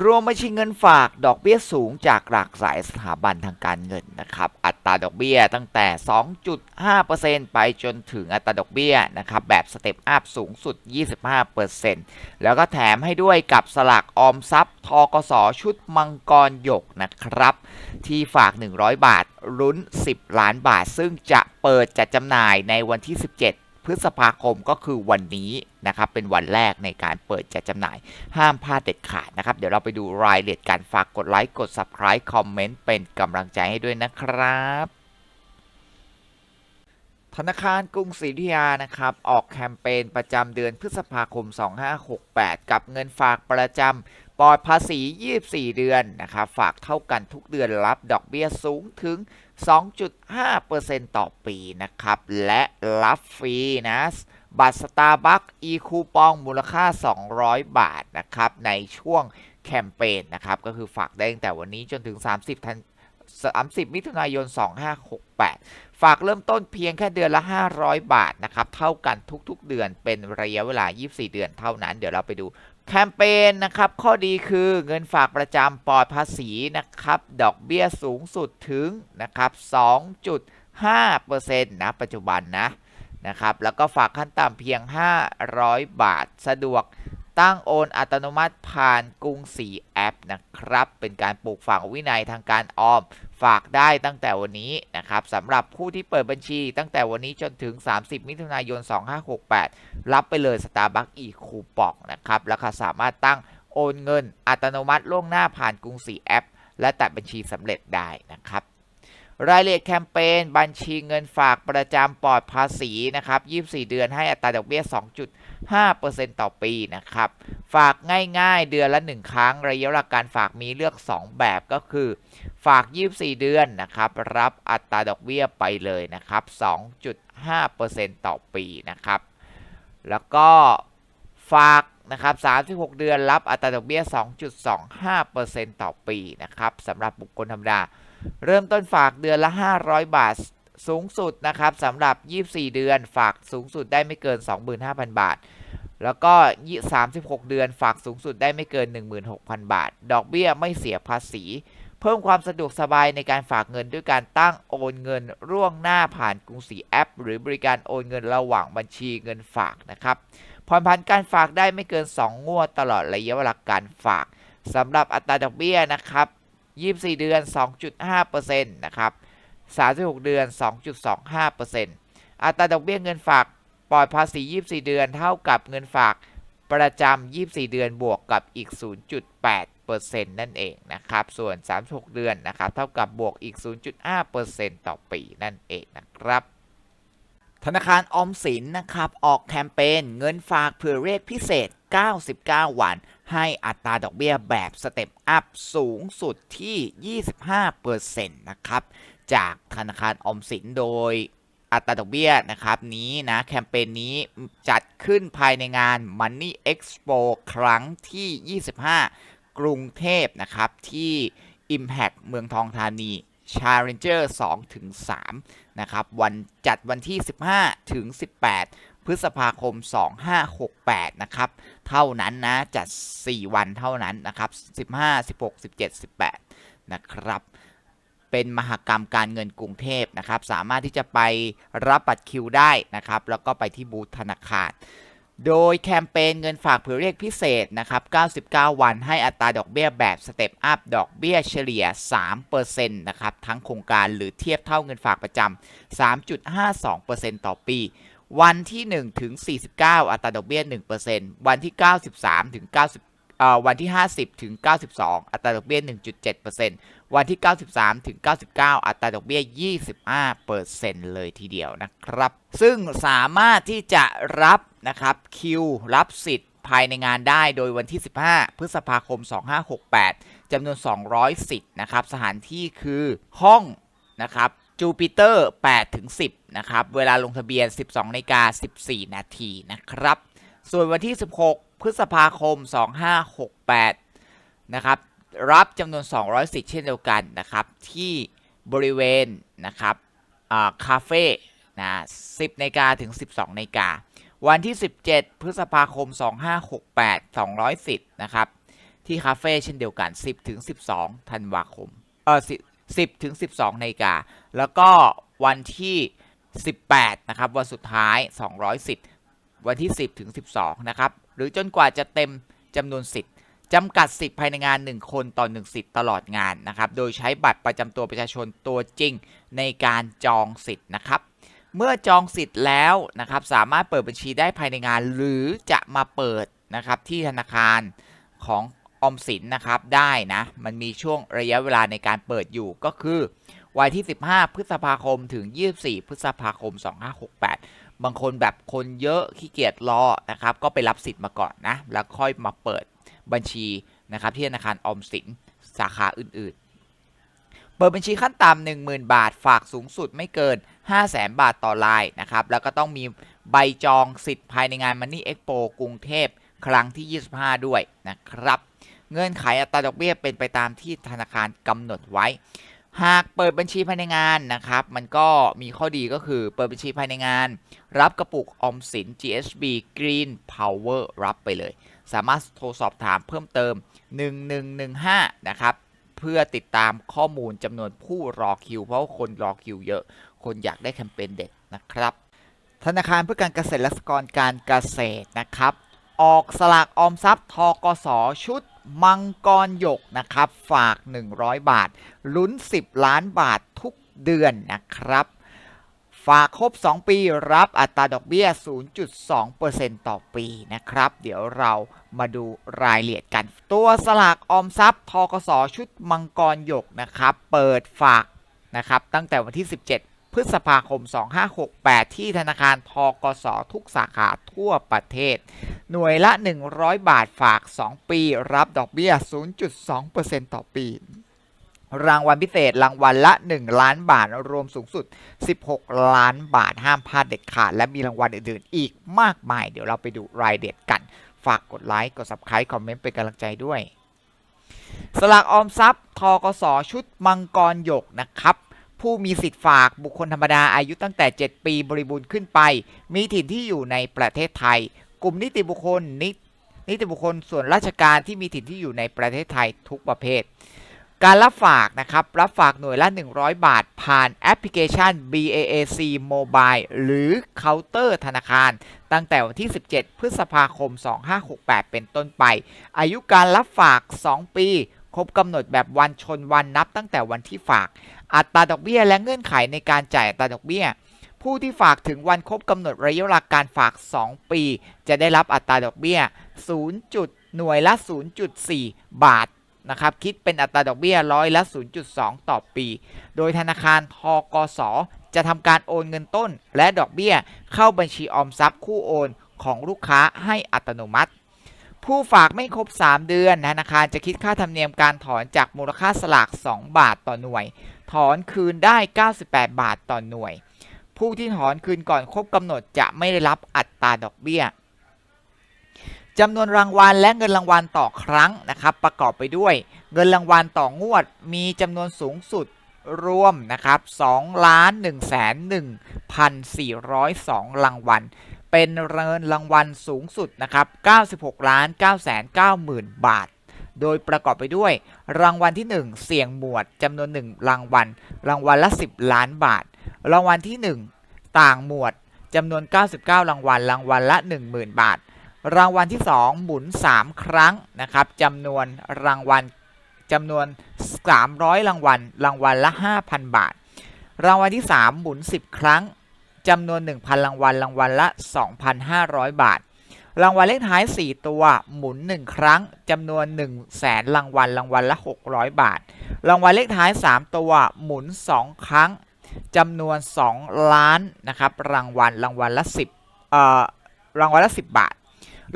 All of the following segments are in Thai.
รวมบัญชีเงินฝากดอกเบี้ยสูงจากหลากหลายสถาบันทางการเงินนะครับ อัตราดอกเบี้ยตั้งแต่ 2.5%ไปจนถึงอัตราดอกเบี้ยนะครับแบบสเต็ปอัพสูงสุด 25%แล้วก็แถมให้ด้วยกับสลากออมทรัพย์ทกสชุดมังกรหยกนะครับ ที่ฝาก 100 บาทลุ้น 10 ล้านบาท ซึ่งจะเปิดจัดจำหน่ายในวันที่ 17 พฤษภาคมก็คือวันนี้นะครับเป็นวันแรกในการเปิดจัดจำหน่ายห้ามพลาดเด็ดขาดนะครับ เดี๋ยวเราไปดูรายละเอียดการฝากกดไลค์กด Subscribe คอมเมนต์เป็นกำลังใจให้ด้วยนะครับธนาคารกรุงศรีอยุธยานะครับ ออกแคมเปญประจำเดือนพฤษภาคม 2568 กับเงินฝากประจำปลอดภาษี 24 เดือนนะครับ ฝากเท่ากันทุกเดือนรับดอกเบี้ยสูงถึง 2.5%ต่อปีนะครับ และรับฟรีนะบัตรสตาร์บัคอีคูปองมูลค่า 200 บาทนะครับ ในช่วงแคมเปญนะครับ ก็คือฝากได้ตั้งแต่วันนี้จนถึง 30ธัน30 มิถุนายน 2568 ฝากเริ่มต้นเพียงแค่เดือนละ 500 บาทนะครับ เท่ากันทุกๆ เดือนเป็นระยะเวลา 24 เดือนเท่านั้น เดี๋ยวเราไปดู แคมเปญนะครับ ข้อดีคือเงินฝากประจำปลอดภาษีนะครับ ดอกเบี้ยสูงสุดถึงนะครับ 2.5%นะปัจจุบันนะนะครับ แล้วก็ฝากขั้นต่ำเพียง 500 บาท สะดวก ตั้งโอนอัตโนมัติผ่านกรุงศรีแอปนะครับ เป็นการปลูกฝังวินัยทางการออม ฝากได้ตั้งแต่วันนี้นะครับสำหรับผู้ที่เปิดบัญชี ตั้งแต่วันนี้จนถึง 30 มิถุนายน 2568 รับไปเลย Starbucks อีคูปองนะครับแล้วก็สามารถตั้งโอนเงินอัตโนมัติล่วงหน้าผ่านกรุงศรีแอป และตัดบัญชีสำเร็จได้นะครับรายละเอียดแคมเปญบัญชีเงินฝากประจำปลอดภาษีนะครับ 24 เดือนให้อัตราดอกเบี้ย 5%ต่อปีนะครับ ฝากง่ายๆเดือนละ 1 ครั้ง ระยะเวลาการฝากมีเลือก 2 แบบก็คือ ฝาก 24 เดือนนะครับ รับอัตราดอกเบี้ยไปเลยนะครับ 2.5%ต่อปีนะครับ แล้วก็ฝากนะครับ36 เดือนรับอัตราดอกเบี้ย 2.25%ต่อปีนะครับสำหรับบุคคลธรรมดา เริ่มต้นฝากเดือนละ 500 บาท สูงสุดนะครับสำหรับ 24 เดือนฝากสูงสุดได้ไม่เกิน 25,000 บาท แล้วก็ 36 เดือนฝากสูงสุดได้ไม่เกิน 16,000 บาท ดอกเบี้ยไม่เสียภาษี เพิ่มความสะดวกสบายในการฝากเงินด้วยการตั้งโอนเงินร่วงหน้าผ่านกรุงศรีแอป หรือบริการโอนเงินระหว่างบัญชีเงินฝากนะครับผ่อนผันการฝากได้ไม่เกิน 2 งวดตลอดระยะเวลาการฝากสำหรับอัตราดอกเบี้ยนะครับ 24 เดือน 2.5%นะครับ 36 เดือน 2.25%อัตราดอกเบี้ยเงินฝากปลอดภาษี 24 เดือน เท่ากับเงินฝากประจำ 24 เดือนบวกกับอีก 0.8%นั่นเองนะครับ ส่วน 36 เดือนนะครับ เท่ากับบวกอีก 0.5%ต่อปีนั่นเองนะครับ ธนาคารออมสินนะครับ ออกแคมเปญเงินฝากเผื่อเรศพิเศษ 99 วัน ให้อัตราดอกเบี้ยแบบสเต็ปอัพสูงสุดที่ 25%นะครับ จากธนาคารออมสินโดยอัตราดอกเบี้ยนะครับนี้นะแคมเปญนี้จัดขึ้นภายในงาน Money Expo ครั้งที่ 25 กรุงเทพนะครับ ที่ Impact เมืองทองธานี Challenger 2ถึง3นะครับวันจัดวันที่ 15 ถึง 18 พฤษภาคม 2568 นะครับ เท่านั้นนะ จัด 4 วันเท่านั้นนะครับ 15 16 17 18 นะครับ เป็นมหกรรมการเงินกรุงเทพนะครับ สามารถที่จะไปรับบัตรคิวได้นะครับ แล้วก็ไปที่บูธธนาคาร โดยแคมเปญเงินฝากเผื่อเรียกพิเศษนะครับ 99 วันให้อัตราดอกเบี้ยแบบสเต็ปอัพ ดอกเบี้ยเฉลี่ย 3%นะครับ ทั้งโครงการหรือเทียบเท่าเงินฝากประจำ 3.52%ต่อปีวันที่ 1 ถึง 49 อัตราดอกเบี้ย 1%วันที่ 93 ถึง 90วันที่ 50 ถึง 92 อัตราดอกเบี้ย 1.7%ว วันที่ 93 ถึง 99 อัตราดอกเบี้ย 25%เลยทีเดียวนะครับ ซึ่งสามารถที่จะรับนะครับคิวรับสิทธิ์ภายในงานได้โดยวันที่ 15 พฤษภาคม 2568จำนวน 200 สิทธิ์นะครับ สถานที่คือห้องนะครับจูปิเตอร์8ถึง10 นะครับ เวลาลงทะเบียน 12นกา14 นาทีนะครับ ส่วนวันที่ 16 พฤษภาคม 2568 นะครับ รับจำนวน 200 สิทธิ์เช่นเดียวกันนะครับ ที่บริเวณนะครับอ่าคาเฟ่นะ10นาฬิกาถึง 12นาฬิกาวันที่ 17 พฤษภาคม 2568 200สิทธิ์นะครับ ที่คาเฟ่เช่นเดียวกัน 10ถึง12ธันวาคมเออ10ถึง12นาฬิกาแล้วก็วันที่ 18นะครับวันสุดท้าย 200สิทธิ์วันที่ 10ถึง12นะครับหรือจนกว่าจะเต็มจำนวนสิทธิ จำกัดสิทธิ์ภายในงาน 1 คนต่อ1สิทธิ์ตลอดงานนะครับ โดยใช้บัตรประจำตัวประชาชนตัวจริงในการจองสิทธิ์นะครับ เมื่อจองสิทธิ์แล้วนะครับสามารถเปิดบัญชีได้ภายในงาน หรือจะมาเปิดนะครับที่ธนาคารของออมสินนะครับได้นะ มันมีช่วงระยะเวลาในการเปิดอยู่ก็คือ วันที่ 15 พฤษภาคมถึง 24 พฤษภาคม 2568 บางคนแบบคนเยอะขี้เกียจรอนะครับ ก็ไปรับสิทธิ์มาก่อนนะ แล้วค่อยมาเปิด บัญชีนะครับที่ธนาคารออมสินสาขาอื่นๆ เปิดบัญชีขั้นต่ำ10,000 บาท ฝากสูงสุดไม่เกิน 500,000 บาทต่อรายนะครับ แล้วก็ต้องมีใบจองสิทธิ์ภายในงาน Money Expo กรุงเทพครั้งที่ 25 ด้วยนะครับ เงื่อนไขอัตราดอกเบี้ยเป็นไปตามที่ธนาคารกำหนดไว้ หากเปิดบัญชีภายในงานนะครับ มันก็มีข้อดีก็คือเปิดบัญชีภายในงาน รับกระปุกออมสิน GSB Green Power รับไปเลย สามารถโทรสอบถามเพิ่มเติม 1115 นะครับเพื่อติดตามข้อมูลจำนวนผู้รอคิว เพราะคนรอคิวเยอะ คนอยากได้แคมเปญเด็ดนะครับ ธนาคารเพื่อการเกษตรและสหกรณ์การเกษตรนะครับ ออกสลากออมทรัพย์ทกสชุดมังกรหยกนะครับ ฝาก 100 บาท ลุ้น 10 ล้านบาททุกเดือนนะครับ ฝากครบ 2 ปีรับอัตราดอกเบี้ย 0.2%ต่อปีนะครับ เดี๋ยวเรามาดูรายละเอียดกัน ตัวสลากออมทรัพย์ทกสชุดมังกรหยกนะครับ เปิดฝากนะครับตั้งแต่วันที่ 17 พฤษภาคม 2568 ที่ธนาคารทกสทุกสาขาทั่วประเทศ หน่วยละ 100 บาทฝาก 2 ปี รับดอกเบี้ย 0.2%ต่อปี รางวัลพิเศษรางวัลละ 1 ล้านบาท รวมสูงสุด 16 ล้านบาทห้ามพลาดเด็ดขาด และมีรางวัลอื่นๆ อีกมากมาย เดี๋ยวเราไปดูรายเอียดกัน ฝากกดไลค์กด subscribe คอมเมนต์เป็นกำลังใจด้วย สลากออมทรัพย์ทกสชุดมังกรหยกนะครับผู้มีสิทธิ์ฝากบุคคลธรรมดาอายุตั้งแต่ 7 ปีบริบูรณ์ขึ้นไป มีถิ่นที่อยู่ในประเทศไทย กลุ่มนิติบุคคลนินิติบุคคลส่วนราชการที่มีถิ่นที่อยู่ในประเทศไทยทุกประเภท การรับฝากนะครับ รับฝากหน่วยละ 100 บาท ผ่านแอปพลิเคชัน BAAC Mobile หรือเคาน์เตอร์ธนาคาร ตั้งแต่วันที่ 17 พฤษภาคม 2568 เป็นต้นไป อายุการรับฝาก 2 ปี ครบกำหนดแบบวันชนวันนับตั้งแต่วันที่ฝาก อัตราดอกเบี้ยและเงื่อนไขในการจ่ายอัตราดอกเบี้ย ผู้ที่ฝากถึงวันครบกำหนดระยะเวลาการฝาก 2 ปี จะได้รับอัตราดอกเบี้ย 0. หน่วยละ 0.4 บาท นะครับคิดเป็นอัตราดอกเบี้ยร้อยละ 0.2 ต่อปี โดยธนาคารทกส จะทำการโอนเงินต้น และดอกเบี้ยเข้าบัญชีออมทรัพย์คู่โอนของลูกค้าให้อัตโนมัติ ผู้ฝากไม่ครบ 3 เดือนธนาคารจะคิดค่าธรรมเนียมการถอนจากมูลค่าสลาก 2 บาทต่อหน่วย ถอนคืนได้ 98 บาทต่อหน่วย ผู้ที่ถอนคืนก่อนครบกำหนดจะไม่ได้รับอัตราดอกเบี้ย จำนวนรางวัลและเงินรางวัลต่อครั้งนะครับ ประกอบไปด้วยเงินรางวัลต่องวด มีจำนวนสูงสุดรวมนะครับ2ล้าน1แสน1,402 รางวัล เป็นเงินรางวัลสูงสุดนะครับ96ล้าน9แสน9หมื่นบาท โดยประกอบไปด้วย รางวัลที่ 1 เสี่ยงหมวดจำนวน 1 รางวัล รางวัลละ 10 ล้านบาท รางวัลที่ 1 ต่างหมวดจำนวน 99 รางวัล รางวัลละ 10,000 บาท รางวัลที่ 2 หมุน 3 ครั้งนะครับจำนวนรางวัลจำนวน 300 รางวัล รางวัลละ 5,000 บาท รางวัลที่ 3 หมุน 10 ครั้งจำนวน 1,000 รางวัล รางวัลละ 2,500 บาท รางวัลเลขท้าย 4 ตัวหมุน 1 ครั้งจำนวน1 0 0 0 0แสนรางวัล รางวัลละ 600 บาท รางวัลเลขท้าย 3 ตัวหมุน 2 ครั้งจำนวน 2 ล้านนะครับรางวัลรางวัลละ 10เอ่อรางวัลละ 10 บาท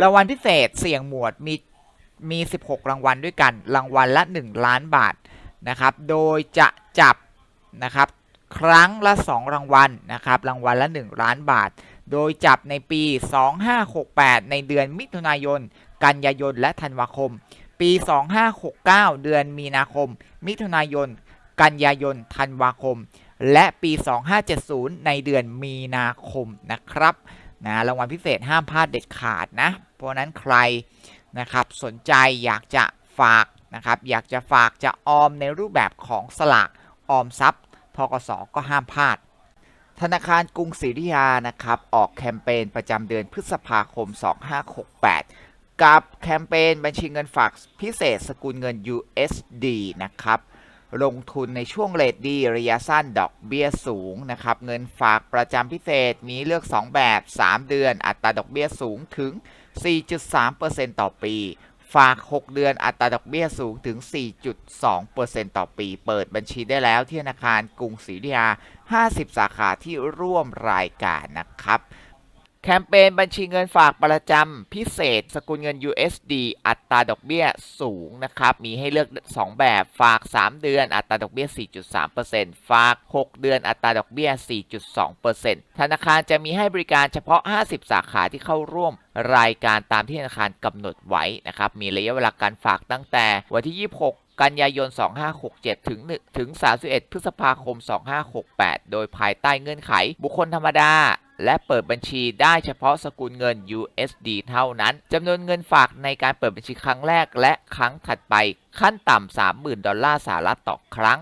รางวัลพิเศษเสี่ยงหมวดมีมี 16 รางวัลด้วยกัน รางวัลละ 1 ล้านบาทนะครับ โดยจะจับนะครับครั้งละ 2 รางวัลนะครับ รางวัลละ 1 ล้านบาท โดยจับในปี 2568 ในเดือนมิถุนายน กันยายน และธันวาคม ปี 2569 เดือนมีนาคม มิถุนายน กันยายน ธันวาคม และปี 2570 ในเดือนมีนาคมนะครับนะรางวัลพิเศษห้ามพลาดเด็ดขาดนะ เพราะนั้นใครนะครับสนใจอยากจะฝากนะครับอยากจะฝากจะออมในรูปแบบของสลากออมทรัพย์ทกสก็ห้ามพลาด ธนาคารกรุงศรีอยุธยานะครับออกแคมเปญประจำเดือนพฤษภาคม 2568 กับแคมเปญบัญชีเงินฝากพิเศษสกุลเงิน USD นะครับ ลงทุนในช่วงเลทดีระยะสั้นดอกเบี้ยสูงนะครับเงินฝากประจำพิเศษมีเลือก 2 แบบ 3 เดือน อัตราดอกเบี้ยสูงถึง 4.3%ต่อปี ฝาก 6 เดือนอัตราดอกเบี้ยสูงถึง 4.2%ต่อปี เปิดบัญชีได้แล้วที่ธนาคารกรุงศรีอยุธยา 50 สาขาที่ร่วมรายการนะครับ แคมเปญบัญชีเงินฝากประจำพิเศษ สกุลเงิน USD อัตราดอกเบี้ยสูงนะครับ มีให้เลือก 2 แบบฝาก 3 เดือนอัตราดอกเบี้ย 4.3%ฝาก 6 เดือนอัตราดอกเบี้ย 4.2%ธนาคารจะมีให้บริการเฉพาะ 50 สาขาที่เข้าร่วมรายการตามที่ธนาคารกำหนดไว้นะครับ มีระยะเวลาการฝากตั้งแต่วันที่ 26 กันยายน 2567 ถึง1ถึง 31 พฤษภาคม 2568 โดยภายใต้เงื่อนไข บุคคลธรรมดา และเปิดบัญชีได้เฉพาะสกุลเงิน USD เท่านั้นจำนวนเงินฝากในการเปิดบัญชีครั้งแรกและครั้งถัดไปขั้นต่ำ 30,000 ดอลลาร์สหรัฐต่อครั้ง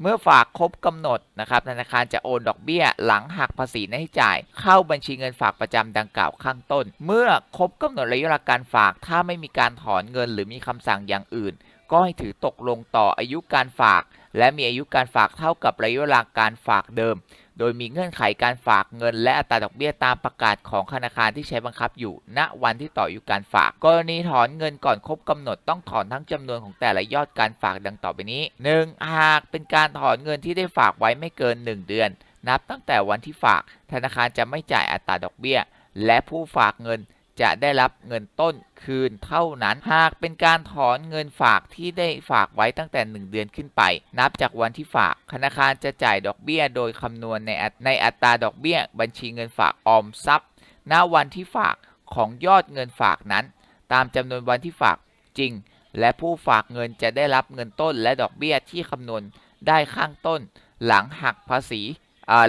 เมื่อฝากครบกำหนดนะครับธนาคารจะโอนดอกเบี้ยหลังหักภาษีหน้าที่จ่าย เข้าบัญชีเงินฝากประจำดังกล่าวข้างต้น เมื่อครบกำหนดระยะเวลาการฝาก ถ้าไม่มีการถอนเงินหรือมีคำสั่งอย่างอื่น ก็ให้ถือตกลงต่ออายุการฝาก และมีอายุการฝากเท่ากับระยะเวลาการฝากเดิม โดยมีเงื่อนไขการฝากเงิน และอัตราดอกเบี้ยตามประกาศของธนาคารที่ใช้บังคับอยู่ ณ วันที่ต่ออายุการฝาก กรณีถอนเงินก่อนครบกำหนดต้องถอนทั้งจำนวนของแต่ละยอดการฝากดังต่อไปนี้ 1. หากเป็นการถอนเงินที่ได้ฝากไว้ไม่เกิน 1 เดือน นับตั้งแต่วันที่ฝาก ธนาคารจะไม่จ่ายอัตราดอกเบี้ย และผู้ฝากเงิน จะได้รับเงินต้นคืนเท่านั้น หากเป็นการถอนเงินฝากที่ได้ฝากไว้ตั้งแต่ 1 เดือนขึ้นไป นับจากวันที่ฝาก ธนาคารจะจ่ายดอกเบี้ยโดยคำนวณในอัตในอัตราดอกเบี้ย บัญชีเงินฝากออมทรัพย์ ณ วันที่ฝากของยอดเงินฝากนั้น ตามจำนวนวันที่ฝากจริง และผู้ฝากเงินจะได้รับเงินต้นและดอกเบี้ยที่คำนวณได้ข้างต้น หลังหักภาษี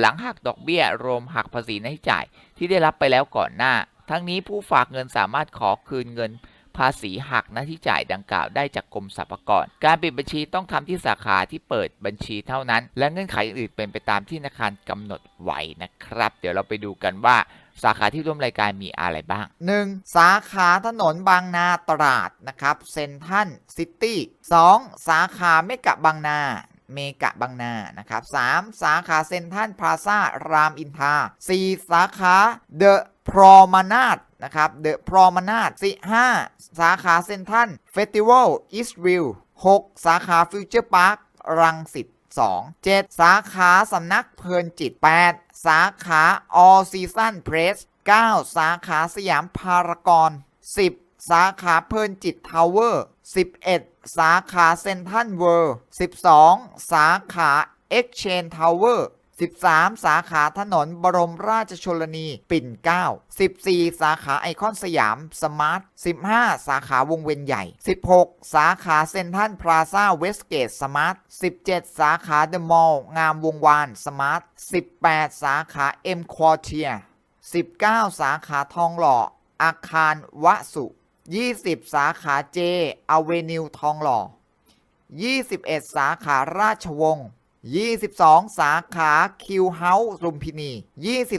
หลังหักดอกเบี้ยรวมหักภาษีหน้าที่จ่ายที่ได้รับไปแล้วก่อนหน้า ทั้งนี้ผู้ฝากเงินสามารถขอคืนเงินภาษีหักหน้าที่จ่ายดังกล่าวได้จากกรมสรรพากร การปิดบัญชีต้องทำที่สาขาที่เปิดบัญชีเท่านั้น และเงื่อนไขอื่นเป็นไปตามที่ธนาคารกำหนดไว้นะครับ เดี๋ยวเราไปดูกันว่าสาขาที่ร่วมรายการมีอะไรบ้าง 1. สาขาถนนบางนาตราดนะครับเซนทันซิตี้ 2. สาขาเมกะบางนา เมกะบางนานะครับ 3. สาขาเซนทันพลาซ่ารามอินทรา 4. สาขาเดอะพรอมานาดนะครับเดอะพรอมานาด5สาขาเซนทันเฟสติวัลอีสต์วิว6สาขาฟิวเจอร์พาร์ครังสิต2 7สาขาสำนักเพลินจิต8สาขา All Season Press 9สาขาสยามพารากอน10 สาขาเพลินจิตทาวเวอร์ 11 สาขาเซนทันเวิลด์12 สาขาเอ็กเชนนทาวเวอร์13 สาขาถนนบรมราชชลนี ปิ่นเกล้า14 สาขาไอคอนสยาม สมาร์ท 15 สาขาวงเวียนใหญ่ 16 สาขาเซ็นทรัลพลาซ่าเวสเกตสมาร์ท 17 สาขาเดอะมอลล์งามวงวาน สมาร์ท 18 สาขาเอ็มควอเทีย19 สาขาทองหล่อ อาคารวสุ 20 สาขาเจอเวนิวทองหล่อ 21 สาขาราชวงศ์ 22 สาขาคิวเฮาส์ลุมพินี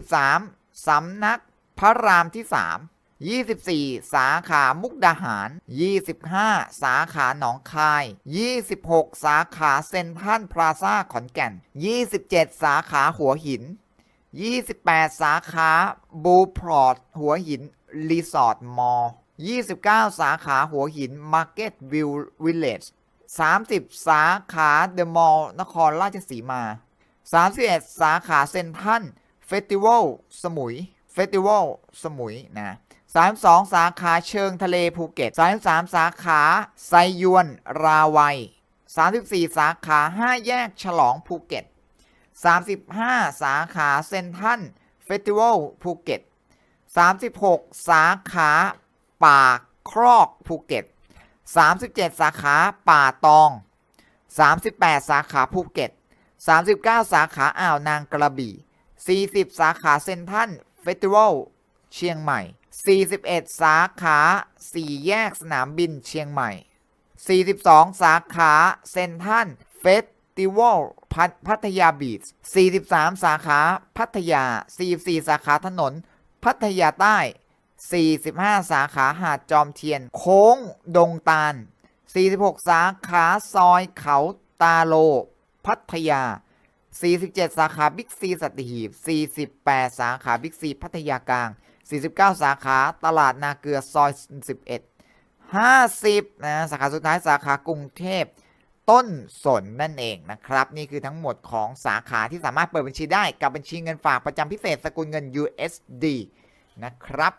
23 สำนักพระรามที่ 3 24 สาขามุกดาหาร 25 สาขาหนองคาย 26 สาขาเซ็นทรัลพลาซ่าขอนแก่น 27 สาขาหัวหิน 28 สาขาบูพรอตหัวหิน รีสอร์ทมอลล์ 29 สาขาหัวหินมาร์เก็ตวิววิลเลจ30 สาขาเดอะมอลล์นครราชสีมา 31 สาขาเซนทรัลเฟสติวัลสมุยเฟสติวัลสมุยนะ32 สาขาเชิงทะเลภูเก็ต33 สาขาไซยวนราวัย 34 สาขา 5 แยกฉลองภูเก็ต 35 สาขาเซนทรัลเฟสติวัลภูเก็ต 36 สาขา ป่าครอกภูเก็ต 37 สาขาป่าตอง 38 สาขาภูเก็ต 39 สาขาอ่าวนางกระบี่ 40 สาขาเซนทัลเฟสติวัลเชียงใหม่ 41 สาขา4แยกสนามบินเชียงใหม่ 42 สาขาเซนทันเฟสติวัลพัทยาบีช43 สาขาพัทยา 44 สาขาถนน พัทยาใต้ 45 สาขาหาดจอมเทียน โค้งดงตาล 46 สาขาซอยเขาตาโล พัทยา 47 สาขาบิ๊กซีสัตหีบ 48 สาขาบิ๊กซีพัทยากลาง 49 สาขาตลาดนาเกลือซอย 11 50นะสาขาสุดท้ายสาขากรุงเทพต้นสนนั่นเองนะครับ นี่คือทั้งหมดของสาขาที่สามารถเปิดบัญชีได้กับบัญชีเงินฝากประจำพิเศษสกุลเงิน USD นะครับ